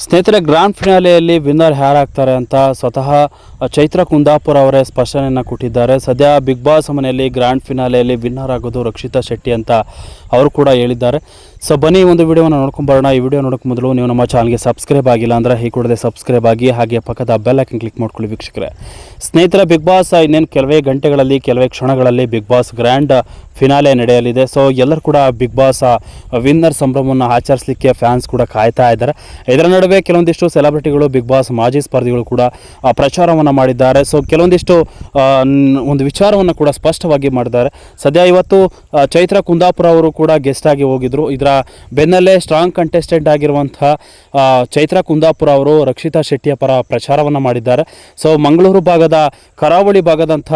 ಸ್ನೇಹಿತರೆ ಗ್ರ್ಯಾಂಡ್ ಫಿನಾಲೆಯಲ್ಲಿ ವಿನ್ನರ್ ಯಾರಾಗ್ತಾರೆ ಅಂತ ಸ್ವತಃ ಚೈತ್ರ ಕುಂದಾಪುರ ಅವರೇ ಸ್ಪಷ್ಟನೆಯನ್ನು ಕೊಟ್ಟಿದ್ದಾರೆ. ಸದ್ಯ ಬಿಗ್ ಬಾಸ್ ಮನೆಯಲ್ಲಿ ಗ್ರ್ಯಾಂಡ್ ಫಿನಾಲೆಯಲ್ಲಿ ವಿನ್ನರ್ ಆಗೋದು ರಕ್ಷಿತಾ ಶೆಟ್ಟಿ ಅಂತ ಅವರು ಕೂಡ ಹೇಳಿದ್ದಾರೆ. ಸೊ ಬನ್ನಿ ಒಂದು ವಿಡಿಯೋನ ನೋಡ್ಕೊಂಬರೋಣ ಈ ವಿಡಿಯೋ ನೋಡೋಕೆ ಮೊದಲು ನೀವು ನಮ್ಮ ಚಾನಲ್ಗೆ ಸಬ್ಸ್ಕ್ರೈಬ್ ಆಗಿಲ್ಲ ಅಂದರೆ ಈ ಕೂಡಲೇ ಸಬ್ಸ್ಕ್ರೈಬ್ ಆಗಿ ಹಾಗೆ ಪಕ್ಕದ ಬೆಲ್ ಐಕನ್ ಕ್ಲಿಕ್ ಮಾಡ್ಕೊಳ್ಳಿ ವೀಕ್ಷಕರೆ. ಸ್ನೇಹಿತರ ಬಿಗ್ ಬಾಸ್ ಇನ್ನೇನು ಕೆಲವೇ ಗಂಟೆಗಳಲ್ಲಿ ಕೆಲವೇ ಕ್ಷಣಗಳಲ್ಲಿ ಬಿಗ್ ಬಾಸ್ ಗ್ರ್ಯಾಂಡ್ ಫಿನಾಲೆ ನಡೆಯಲಿದೆ. ಸೊ ಎಲ್ಲರೂ ಕೂಡ ಬಿಗ್ ಬಾಸ್ ವಿನ್ನರ್ ಸಂಭ್ರಮವನ್ನು ಆಚರಿಸಲಿಕ್ಕೆ ಫ್ಯಾನ್ಸ್ ಕೂಡ ಕಾಯ್ತಾ ಇದ್ದಾರೆ. ಇದರ ನಡುವೆ ಕೆಲವೊಂದಿಷ್ಟು ಸೆಲೆಬ್ರಿಟಿಗಳು ಬಿಗ್ ಬಾಸ್ ಮಾಜಿ ಸ್ಪರ್ಧಿಗಳು ಕೂಡ ಆ, ಮಾಡಿದ್ದಾರೆ. ಸೊ ಕೆಲವೊಂದಿಷ್ಟು ಒಂದು ವಿಚಾರವನ್ನು ಕೂಡ ಸ್ಪಷ್ಟವಾಗಿ ಮಾಡಿದ್ದಾರೆ. ಸದ್ಯ ಇವತ್ತು ಚೈತ್ರ ಕುಂದಾಪುರ ಅವರು ಕೂಡ ಗೆಸ್ಟ್ ಆಗಿ ಹೋಗಿದ್ರು. ಇದರ ಬೆನ್ನಲ್ಲೇ ಸ್ಟ್ರಾಂಗ್ ಕಂಟೆಸ್ಟೆಂಟ್ ಆಗಿರುವಂತಹ ಚೈತ್ರ ಕುಂದಾಪುರ ಅವರು ರಕ್ಷಿತಾ ಶೆಟ್ಟಿಯ ಪರ ಪ್ರಚಾರವನ್ನು ಮಾಡಿದ್ದಾರೆ. ಸೊ ಮಂಗಳೂರು ಭಾಗದ, ಕರಾವಳಿ ಭಾಗದಂಥ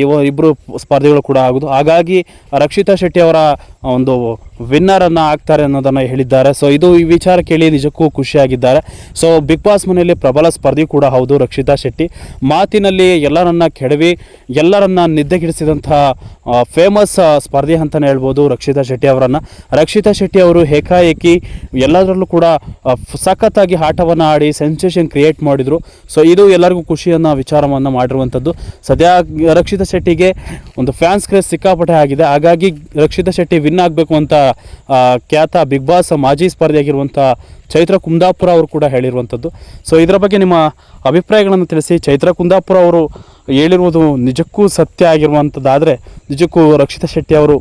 ಇವ ಇಬ್ಬರು ಸ್ಪರ್ಧಿಗಳು ಕೂಡ ಆಗೋದು. ಹಾಗಾಗಿ ರಕ್ಷಿತಾ ಶೆಟ್ಟಿ ಅವರ ಒಂದು ವಿನ್ನರನ್ನು ಆಗ್ತಾರೆ ಅನ್ನೋದನ್ನು ಹೇಳಿದ್ದಾರೆ. ಸೊ ಇದು ಈ ವಿಚಾರ ಕೇಳಿ ನಿಜಕ್ಕೂ ಖುಷಿಯಾಗಿದ್ದಾರೆ. ಸೊ ಬಿಗ್ ಬಾಸ್ ಮನೆಯಲ್ಲಿ ಪ್ರಬಲ ಸ್ಪರ್ಧಿ ಕೂಡ ಹೌದು ರಕ್ಷಿತಾ ಶೆಟ್ಟಿ. ಮಾತಿನಲ್ಲಿ ಎಲ್ಲರನ್ನ ಕೆಡವಿ, ಎಲ್ಲರನ್ನ ನಿದ್ದೆಗಿಡಿಸಿದಂತಹ ಫೇಮಸ್ ಸ್ಪರ್ಧೆ ಅಂತಲೇ ಹೇಳ್ಬೋದು ರಕ್ಷಿತಾ ಶೆಟ್ಟಿ ಅವರನ್ನು. ರಕ್ಷಿತಾ ಶೆಟ್ಟಿ ಅವರು ಏಕಾಏಕಿ ಎಲ್ಲದರಲ್ಲೂ ಕೂಡ ಸಖತ್ತಾಗಿ ಆಟವನ್ನು ಆಡಿ ಸೆನ್ಸೇಷನ್ ಕ್ರಿಯೇಟ್ ಮಾಡಿದರು. ಸೊ ಇದು ಎಲ್ಲರಿಗೂ ಖುಷಿಯನ್ನು, ವಿಚಾರವನ್ನು ಮಾಡಿರುವಂಥದ್ದು. ಸದ್ಯ ರಕ್ಷಿತಾ ಶೆಟ್ಟಿಗೆ ಒಂದು ಫ್ಯಾನ್ಸ್ ಕ್ರೇಸ್ ಸಿಕ್ಕಾಪಟ್ಟೆ ಆಗಿದೆ. ಹಾಗಾಗಿ ರಕ್ಷಿತಾ ಶೆಟ್ಟಿ ವಿನ್ ಆಗಬೇಕು ಅಂತ ಖ್ಯಾತ ಬಿಗ್ ಬಾಸ್ ಮಾಜಿ ಸ್ಪರ್ಧೆಯಾಗಿರುವಂಥ ಚೈತ್ರ ಕುಂದಾಪುರ ಅವರು ಕೂಡ ಹೇಳಿರುವಂಥದ್ದು. ಸೊ ಇದರ ಬಗ್ಗೆ ನಿಮ್ಮ ಅಭಿಪ್ರಾಯಗಳನ್ನು ತಿಳಿಸಿ. ಚೈತ್ರ ಕುಂದಾಪುರ ಅವರು ಹೇಳಿರುವುದು ನಿಜಕ್ಕೂ ಸತ್ಯ ಆಗಿರುವಂಥದ್ದಾದರೆ ನಿಜಕ್ಕೂ ರಕ್ಷಿತಾ ಶೆಟ್ಟಿ ಅವರು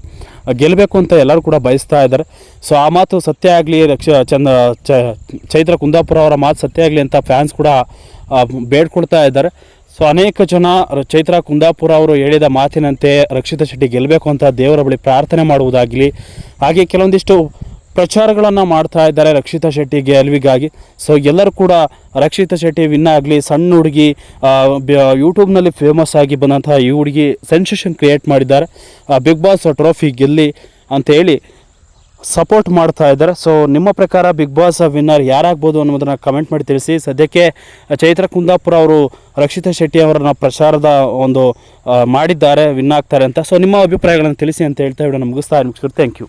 ಗೆಲ್ಲಬೇಕು ಅಂತ ಎಲ್ಲರೂ ಕೂಡ ಬಯಸ್ತಾ ಇದ್ದಾರೆ. ಸೊ ಆ ಮಾತು ಸತ್ಯ ಆಗಲಿ, ರಕ್ಷ ಚಂದ ಚೈತ್ರ ಕುಂದಾಪುರ ಅವರ ಮಾತು ಸತ್ಯ ಆಗಲಿ ಅಂತ ಫ್ಯಾನ್ಸ್ ಕೂಡ ಬೇಡ್ಕೊಳ್ತಾ ಇದ್ದಾರೆ. ಸೊ ಅನೇಕ ಜನ ಚೈತ್ರ ಕುಂದಾಪುರ ಅವರು ಹೇಳಿದ ಮಾತಿನಂತೆ ರಕ್ಷಿತಾ ಶೆಟ್ಟಿ ಗೆಲ್ಲಬೇಕು ಅಂತ ದೇವರ ಬಳಿ ಪ್ರಾರ್ಥನೆ ಮಾಡುವುದಾಗಲಿ, ಹಾಗೆ ಕೆಲವೊಂದಿಷ್ಟು ಪ್ರಚಾರಗಳನ್ನು ಮಾಡ್ತಾ ಇದ್ದಾರೆ ರಕ್ಷಿತಾ ಶೆಟ್ಟಿ ಗೆಲುವಿಗಾಗಿ. ಸೊ ಎಲ್ಲರೂ ಕೂಡ ರಕ್ಷಿತಾ ಶೆಟ್ಟಿ ವಿನ್ ಆಗಲಿ, ಸಣ್ಣ ಹುಡುಗಿ ಯೂಟ್ಯೂಬ್ನಲ್ಲಿ ಫೇಮಸ್ ಆಗಿ ಬಂದಂತಹ ಈ ಹುಡುಗಿ ಸೆನ್ಸೇಷನ್ ಕ್ರಿಯೇಟ್ ಮಾಡಿದ್ದಾರೆ. ಬಿಗ್ ಬಾಸ್ ಟ್ರೋಫಿ ಗೆಲ್ಲಿ ಅಂತ ಹೇಳಿ ಸಪೋರ್ಟ್ ಮಾಡ್ತಾ ಇದ್ದಾರೆ. ಸೊ ನಿಮ್ಮ ಪ್ರಕಾರ ಬಿಗ್ ಬಾಸ್ ವಿನ್ನರ್ ಯಾರಾಗ್ಬೋದು ಅನ್ನೋದನ್ನು ಕಮೆಂಟ್ ಮಾಡಿ ತಿಳಿಸಿ. ಸದ್ಯಕ್ಕೆ ಚೈತ್ರ ಕುಂದಾಪುರ ಅವರು ರಕ್ಷಿತಾ ಶೆಟ್ಟಿ ಅವರನ್ನ ಪ್ರಚಾರದ ಒಂದು ಮಾಡಿದ್ದಾರೆ ವಿನ್ ಆಗ್ತಾರೆ ಅಂತ. ಸೊ ನಿಮ್ಮ ಅಭಿಪ್ರಾಯಗಳನ್ನು ತಿಳಿಸಿ ಅಂತ ಹೇಳ್ತಾ ಮುಗಿಸ್ತಾ ಸ್ಥಾನ ಥ್ಯಾಂಕ್ ಯು